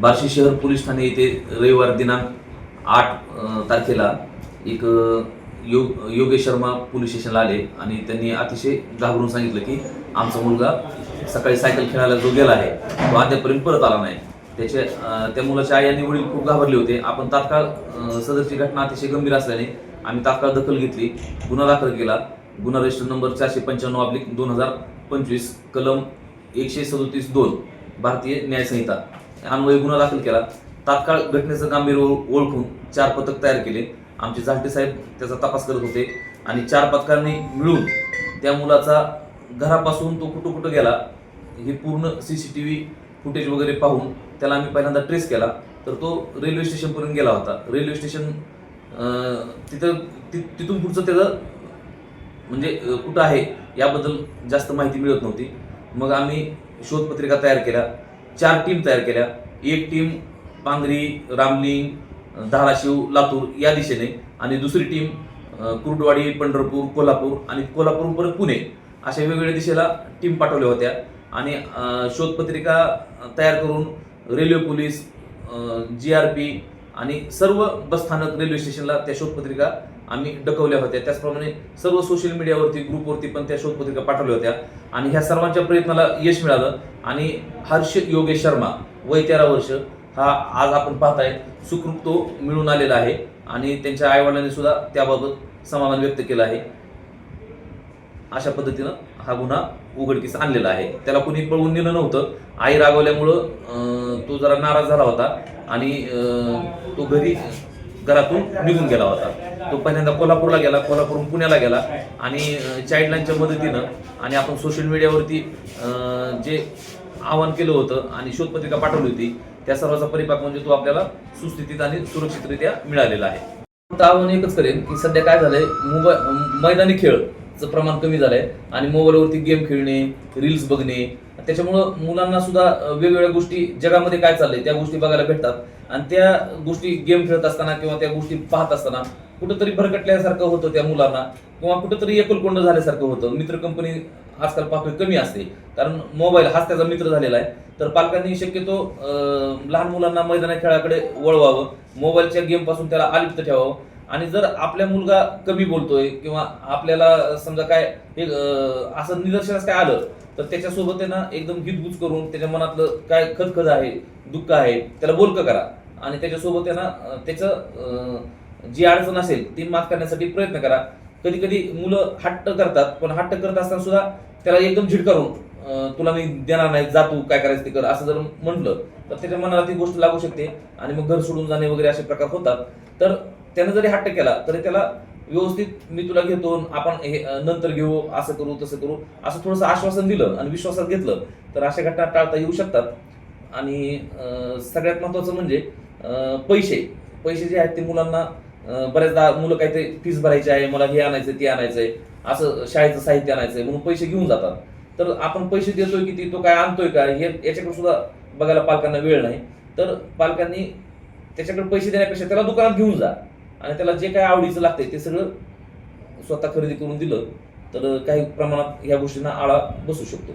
बार्शी शहर पोलीस ठाणे येथे रविवार दिनांक आठ तारखेला एक योग योगेश शर्मा पोलीस स्टेशनला आले आणि त्यांनी अतिशय घाबरून सांगितलं की आमचा मुलगा सकाळी सायकल खेळायला जो गेला आहे तो अद्यापर्यंत परत आला नाही. त्याचे त्या मुलाच्या आई आणि वडील खूप घाबरले होते. आपण तात्काळ सदरची घटना अतिशय गंभीर असल्याने आम्ही तात्काळ दखल घेतली. गुन्हा दाखल केला. गुन्हा रजिस्टर नंबर चारशे पंच्याण्णव आपली दोन हजार पंचवीस कलम एकशे सदोतीस दोन भारतीय न्यायसंहिता. अन्वये गुन्हा दाखल केला. तात्काळ घटनेचं गांभीर्य ओळखून चार पथक तयार केले. आमचे झालटे साहेब त्याचा तपास करत होते आणि चार पथकांनी मिळून त्या मुलाचा घरापासून तो कुठं कुठं गेला हे पूर्ण C C T V footage वगैरे पाहून त्याला आम्ही पहिल्यांदा ट्रेस केला. तर तो रेल्वे स्टेशनपर्यंत गेला होता. रेल्वे स्टेशन तिथं ति- तिथून पुढचं त्याचं म्हणजे कुठं आहे याबद्दल जास्त माहिती मिळत नव्हती. मग आम्ही शोधपत्रिका तयार केल्या. चार टीम तयार केल्या. एक टीम पांगरी रामलिंग धाराशिव लातूर या दिशेने आणि दुसरी टीम कुर्डवाडी पंढरपूर कोल्हापूर आणि कोल्हापूर परत पुणे अशा वेगवेगळ्या दिशेला टीम पाठवल्या होत्या. आणि शोधपत्रिका तयार करून railway police G R P आणि सर्व बसस्थानक रेल्वे स्टेशनला त्या शोधपत्रिका आम्ही डकवल्या होत्या. त्याचप्रमाणे सर्व सोशल मीडियावरती ग्रुपवरती पण त्या शोधपत्रिका पाठवल्या होत्या. आणि ह्या सर्वांच्या प्रयत्नाला यश मिळालं. आणि हर्ष योगेश शर्मा वय तेरा वर्ष हा आज आपण पाहताय सुखरूप तो मिळून आलेला आहे. आणि त्यांच्या आईवडिलांनी सुद्धा त्याबाबत समाधान व्यक्त केलं आहे. अशा पद्धतीनं हा गुन्हा उघडकीस आणलेला आहे. त्याला कुणी पळवून नेलं नव्हतं. आई रागवल्यामुळं तो जरा नाराज झाला होता. आणि तो घरी घरातून निघून गेला होता. तो पहिल्यांदा कोल्हापूरला गेला कोल्हापूरहून पुण्याला गेला आणि चाइल्डलाईनच्या मदतीनं आणि आपण सोशल मीडियावरती जे आवाहन केलं होतं आणि शोधपत्रिका पाठवली होती त्या सर्वाचा परिपाक म्हणजे तो आपल्याला सुस्थितीत आणि सुरक्षितरित्या मिळालेला आहे. आव्हान एकच करेन की सध्या काय झालंय? मोबाईल मैदानी खेळ. चं प्रमाण कमी झालंय. आणि मोबाईलवरती गेम खेळणे रील्स बघणे त्याच्यामुळं मुलांना सुद्धा वेगवेगळ्या गोष्टी जगामध्ये काय चाललंय त्या गोष्टी बघायला भेटतात. आणि त्या गोष्टी गेम खेळत असताना किंवा त्या गोष्टी पाहत असताना कुठंतरी भरकटल्यासारखं होतं त्या मुलांना किंवा कुठंतरी एकलकोंड झाल्यासारखं होतं. मित्र कंपनी आजकाल पातळी कमी असते. कारण मोबाईल हाच त्याचा मित्र झालेला आहे. तर पालकांनी शक्यतो लहान मुलांना मैदानी खेळाकडे वळवावं. मोबाईलच्या गेमपासून त्याला अलिप्त ठेवावं. आणि जर आपल्या मुलगा कमी बोलतोय किंवा आपल्याला समजा काय हे असं निदर्शनास काय आलं तर त्याच्यासोबत त्यांना एकदम हितगुज करून त्याच्या मनातलं काय खदखद आहे दुःख आहे त्याला बोलकं करा. आणि त्याच्यासोबत त्यांना त्याचं जी अडचण असेल ती मात करण्यासाठी प्रयत्न करा. कधी कधी मुलं हट्ट करतात पण हट्ट करत असताना सुद्धा त्याला एकदम झिडकारून तुला मी देणार नाही जा तू काय करायचं ते कर असं जर म्हटलं तर त्याच्या मनाला ती गोष्ट लागू शकते. आणि मग घर सोडून जाणे वगैरे असे प्रकार होतात. तर त्यानं जरी हट्ट केला तरी त्याला व्यवस्थित मी तुला घेतो आपण हे नंतर घेऊ असं करू तसं करू असं थोडंसं आश्वासन दिलं आणि विश्वासात घेतलं तर अशा घटना टाळता येऊ शकतात. आणि सगळ्यात महत्त्वाचं म्हणजे पैसे. पैसे जे आहेत ते मुलांना बऱ्याचदा मुलं काहीतरी फीस भरायची आहे मला हे आणायचं ते आणायचं आहे असं शाळेचं साहित्य आणायचं आहे म्हणून पैसे घेऊन जातात. तर आपण पैसे देतोय किती तो काय आणतोय का हे याच्याकडे सुद्धा बघायला पालकांना वेळ नाही. तर पालकांनी त्याच्याकडे पैसे देण्यापेक्षा त्याला दुकानात घेऊन जा. आणि त्याला जे काय आवडीचं लागतंय ते सगळं स्वतः खरेदी करून दिलं तर काही प्रमाणात ह्या गोष्टींना आळा बसू शकतो.